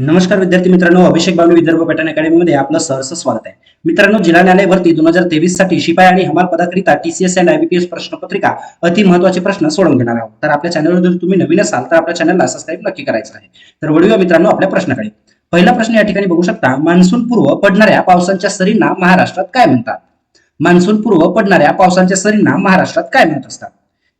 नमस्कार विद्यार्थी मित्रांनो अभिषेक बावली विदर्भ पॅटर्न अकॅडमीमध्ये आपलं सहर्ष स्वागत आहे. मित्रांनो जिल्हा न्यायालय भरती दोन हजार तेवीससाठी शिपाई आणि हमाल पदाकरिता टीसीएस अँड आयबीपीएस प्रश्नपत्रिका अति महत्त्वाचे प्रश्न सोडवून घेणार आहोत. तर आपल्या चॅनलवर जर तुम्ही नवीन असाल तर आपल्या चॅनलला सबस्क्राईब नक्की करायचं आहे. तर वळूया मित्रांनो आपल्या प्रश्नाकडे. पहिला प्रश्न या ठिकाणी बघू शकता मान्सून पूर्व पडणाऱ्या पावसांच्या सरींना महाराष्ट्रात काय म्हणतात? मान्सून पूर्व पडणाऱ्या पावसांच्या सरींना महाराष्ट्रात काय म्हणत असतात?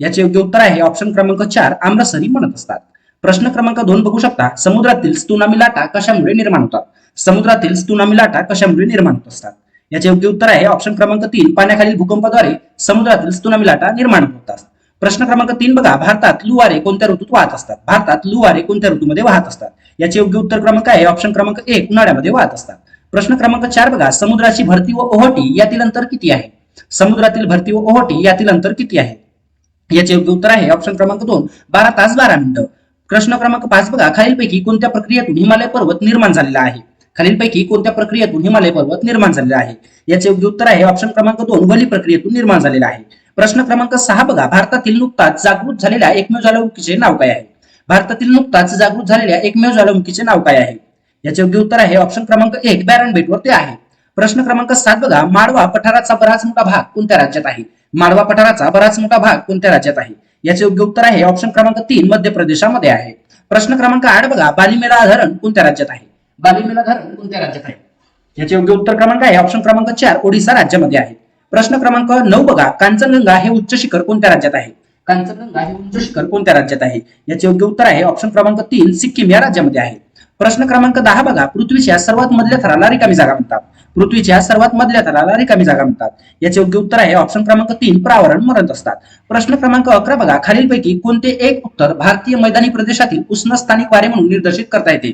याचे योग्य उत्तर आहे ऑप्शन क्रमांक चार आम्रसरी म्हणत असतात. प्रश्न क्रमांक दोन बघू शकता. समुद्रातील स्तुनामी लाटा कशामुळे निर्माण होतात? समुद्रातील स्तुनामी लाटा कशामुळे निर्माण होत असतात? याचे योग्य उत्तर आहे ऑप्शन क्रमांक तीन. पाण्याखालील भूकंपाद्वारे समुद्रातील स्तुनामी लाटा निर्माण होतात प्रश्न क्रमांक तीन बघा. भारतात लुवारे कोणत्या ऋतूत वाहत असतात? भारतात लुवारे कोणत्या ऋतूमध्ये वाहत असतात? याचे योग्य उत्तर क्रमांक आहे ऑप्शन क्रमांक एक उन्हाळ्यामध्ये वाहत असतात. प्रश्न क्रमांक चार बघा. समुद्राची भरती व ओहोटी यातील अंतर किती आहे? समुद्रातील भरती व ओहोटी यातील अंतर किती आहे? याचे योग्य उत्तर आहे ऑप्शन क्रमांक दोन. बारा तास बारा मिनिटं. प्रश्न क्रमांक पाच बघा. खालीलपैकी कोणत्या प्रक्रियेतून हिमालय पर्वत निर्माण झालेला आहे? खालीलपैकी कोणत्या प्रक्रियेतून हिमालय पर्वत निर्माण झालेला आहे? याचे योग्य उत्तर आहे. ऑप्शन क्रमांक दोन वली प्रक्रियेतून निर्माण झालेला आहे. प्रश्न क्रमांक सहा बघा. भारतातील नुकताच जागृत झालेल्या एकमेव ज्वालामुखीचे नाव काय आहे? भारतातील नुकताच जागृत झालेल्या एकमेव ज्वालामुखीचे नाव काय आहे? याचे योग्य उत्तर आहे. ऑप्शन क्रमांक एक बॅरन बेटवर ते आहे. प्रश्न क्रमांक सात बघा. माडवा पठाराचा बराच मोठा भाग कोणत्या राज्यात आहे? माडवा पठाराचा बराच मोठा भाग कोणत्या राज्यात आहे? याचे योग्य उत्तर आहे. ऑप्शन क्रमांक तीन मध्य प्रदेशामध्ये आहे. प्रश्न क्रमांक आठ बघा. बालिमेला धरण कोणत्या राज्यात आहे? बालिमेला धरण कोणत्या राज्यात आहे? याचे योग्य उत्तर क्रमांक आहे. ऑप्शन क्रमांक चार ओडिसा राज्यामध्ये आहे. प्रश्न क्रमांक नऊ बघा. कांचनगंगा हे उच्च शिखर कोणत्या राज्यात आहे? कांचनगंगा हे उच्च शिखर कोणत्या राज्यात आहे? याचे योग्य उत्तर आहे. ऑप्शन क्रमांक तीन सिक्कीम या राज्यामध्ये आहे. प्रश्न क्रमांक दहा बघा. पृथ्वीच्या सर्वात मधल्या थराला रिकामी जागा म्हणतात. पृथ्वीच्या सर्वात मधल्या थराला रिकामी जागा म्हणतात. याचे योग्य उत्तर आहे ऑप्शन क्रमांक तीन प्रावरण मरत असतात. प्रश्न क्रमांक अकरा बघा. खालीलपैकी कोणते एक उत्तर भारतीय मैदानी प्रदेशातील उष्ण स्थानिक वारे म्हणून निर्देशित करता येते?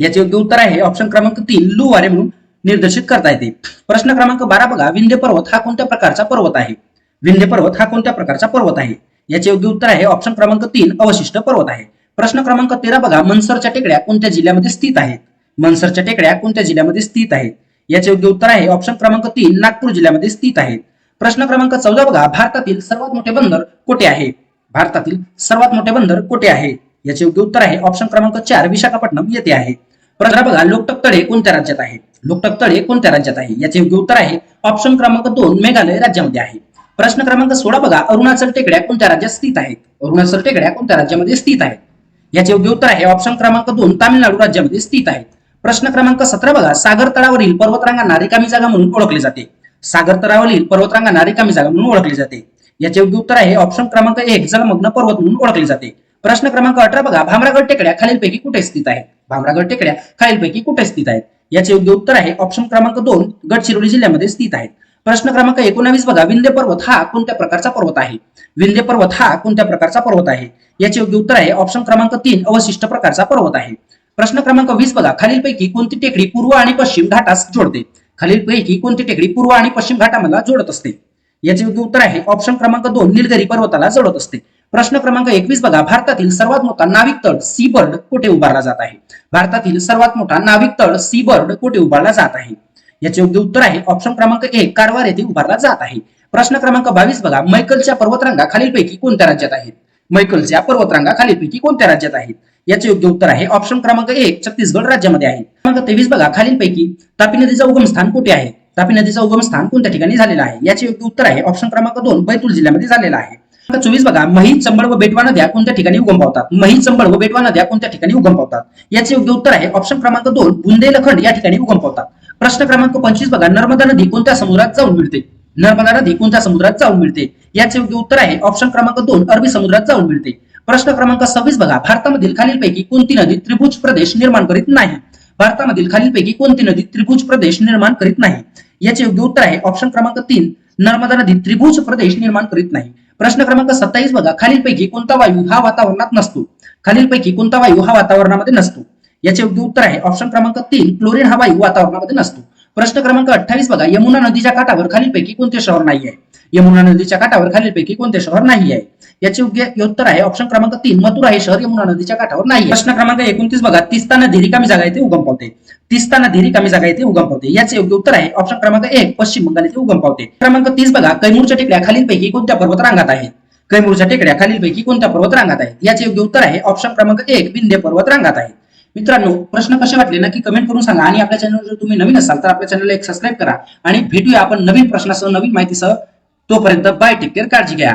याचे योग्य उत्तर आहे ऑप्शन क्रमांक तीन लू वारे म्हणून निर्देशित करता येते. प्रश्न क्रमांक बारा बघा. विंध्य पर्वत हा कोणत्या प्रकारचा पर्वत आहे? विंध्य पर्वत हा कोणत्या प्रकारचा पर्वत आहे? याचे योग्य उत्तर आहे ऑप्शन क्रमांक तीन अवशिष्ट पर्वत आहे. प्रश्न क्रमांक तेरा बघा मनसरच्या टेकड्या कोणत्या जिल्ह्यामध्ये स्थित आहेत? मनसरच्या टेकड्या कोणत्या जिल्ह्यामध्ये स्थित आहेत? याचे योग्य उत्तर आहे ऑप्शन क्रमांक तीन नागपूर जिल्ह्यामध्ये स्थित आहेत. प्रश्न क्रमांक चौदा बघा भारतातील सर्वात मोठे बंदर कोठे आहे? भारतातील सर्वात मोठे बंदर कोठे आहे? याचे योग्य उत्तर आहे ऑप्शन क्रमांक चार विशाखापट्टणम येथे आहे. प्रश्न बघा लोकटक तळे कोणत्या राज्यात आहे? लोकटक तळे कोणत्या राज्यात आहे? याचे योग्य उत्तर आहे ऑप्शन क्रमांक दोन मेघालय राज्यामध्ये आहे. प्रश्न क्रमांक सोळा बघा अरुणाचल टेकड्या कोणत्या राज्यात स्थित आहेत? अरुणाचल टेकड्या कोणत्या राज्यामध्ये स्थित आहेत? याचे योग्य उत्तर आहे. ऑप्शन क्रमांक दोन तामिळनाडू राज्यामध्ये स्थित आहेत प्रश्न क्रमांक सतरा बघा. सागर तळावरील पर्वतरांगांना रिकामी जागा म्हणून ओळखले जाते. सागर तळावरील पर्वतरांगांना रिकामी जागा म्हणून ओळखली जाते. याचे योग्य उत्तर आहे. ऑप्शन क्रमांक एक जलमग्न पर्वत म्हणून ओळखले जाते. प्रश्न क्रमांक अठरा बघा. भामरागड टेकड्या खालीलपैकी कुठे स्थित आहेत भामरागड टेकड्या खालीलपैकी कुठे स्थित आहेत? याचे योग्य उत्तर आहे. ऑप्शन क्रमांक दोन गडचिरोली जिल्ह्यामध्ये स्थित आहेत. प्रश्न क्रमांक एकोणावीस बघा. विंध्य पर्वत हा कोणत्या प्रकारचा पर्वत आहे? विंध्य पर्वत हा कोणत्या प्रकारचा पर्वत आहे? याचे योग्य उत्तर आहे ऑप्शन क्रमांक तीन अवशिष्ट प्रकारचा पर्वत आहे. प्रश्न क्रमांक वीस बघा. खालीलपैकी कोणती टेकडी पूर्व आणि पश्चिम घाटास जोडते? खालीलपैकी कोणती टेकडी पूर्व आणि पश्चिम घाटामधला जोडत असते? याचे योग्य उत्तर आहे ऑप्शन क्रमांक दोन निलगिरी पर्वताला जोडत असते. प्रश्न क्रमांक एकवीस बघा. भारतातील सर्वात मोठा नाविक तळ सी बर्ड कुठे उभारला जात आहे? भारतातील सर्वात मोठा नाविक तळ सी बर्ड कुठे उभारला जात आहे? याचे योग्य उत्तर आहे. ऑप्शन क्रमांक एक कारवार येथे उभारला जात आहे. प्रश्न क्रमांक बावीस बघा. मैकलच्या पर्वतरांगा खालीलपैकी कोणत्या राज्यात आहेत? मैकलच्या पर्वतरांगा खालीलपैकी कोणत्या राज्यात आहेत? याचे योग्य उत्तर आहे. ऑप्शन क्रमांक एक छत्तीसगड राज्यामध्ये आहे. क्रमांक तेवीस बघा. खालीलपैकी तापी नदीचा उगम स्थान कुठे आहे? तापी नदीचा उगम स्थान कोणत्या ठिकाणी झालेलं आहे? याचे योग्य उत्तर आहे. ऑप्शन क्रमांक दोन बैतूल जिल्ह्यामध्ये झालेला आहे. चोवीस बघा. मही चंबळ व बेटवा नद्या कोणत्या ठिकाणी उगम पावतात मही चंबळ व बेटवा नद्या कोणत्या ठिकाणी उगम पावतात याचे योग्य उत्तर आहे. ऑप्शन क्रमांक दोन बुंदेलखंड या ठिकाणी उगम पावतात प्रश्न क्रमांक पंचवीस बघा. नर्मदा नदी कोणत्या समुद्रात जाऊन मिळते. नर्मदा नदी कोणत्या समुद्रात जाऊन मिळते. याचे योग्य उत्तर आहे ऑप्शन क्रमांक दोन अरबी समुद्रात जाऊन मिळते. प्रश्न क्रमांक सव्वीस बघा. भारतामधील खालीलपैकी कोणती नदी त्रिभुज प्रदेश निर्माण करीत नाही? भारतामधील खालीलपैकी कोणती नदी त्रिभुज प्रदेश निर्माण करीत नाही? याचे योग्य उत्तर आहे ऑप्शन क्रमांक तीन नर्मदा नदी त्रिभुज प्रदेश निर्माण करीत नाही. प्रश्न क्रमांक सत्तावीस बघा. खालीलपैकी कोणता वायू हा वातावरणात नसतो? खालीलपैकी कोणता वायू हा वातावरणामध्ये नसतो? याचे योग्य उत्तर आहे. ऑप्शन क्रमांक तीन क्लोरीन हा वायू वातावरणामध्ये नसतो. प्रश्न क्रमांक अठ्ठावीस बघा. यमुना नदीच्या काठावर खालीलपैकी कोणते शहर नाही आहे? यमुना नदीच्या काठावर खालीलपैकी कोणते शहर नाही आहे? याचे योग्य उत्तर आहे. ऑप्शन क्रमांक तीन मथुरा हे शहर यमुना नदीच्या काठावर नाही प्रश्न क्रमांक एकोणतीस बघा. तिस्ता नदी रिकामी जागा येथे उगम पावते. तिस्ता नदी रिकामी जागा येथे उगम पावते. याचे योग्य उत्तर आहे. ऑप्शन क्रमांक एक पश्चिम बंगाल येथे उगम पावते. क्रमांक तीस बघा. कैमूरच्या टेकड्या खालीलपैकी कोणत्या पर्वत रांगात आहेत? कैमूरच्या टेकड्या खालीलपैकी कोणत्या पर्वत रांगात आहेत? याचे योग्य उत्तर आहे. ऑप्शन क्रमांक एक विंध्य पर्वत रांगात आहे. मित्रांनो प्रश्न कसे वाटले? नक्की कमेंट करून सांगा. आणि आपल्या चॅनल जर तुम्ही नवीन असाल तर आपल्या चॅनलला एक सबस्क्राईब करा. आणि भेटूया आपण नवीन प्रश्नासह नवीन माहितीसह. तोपर्यंत बाय टेक केअर काळजी घ्या.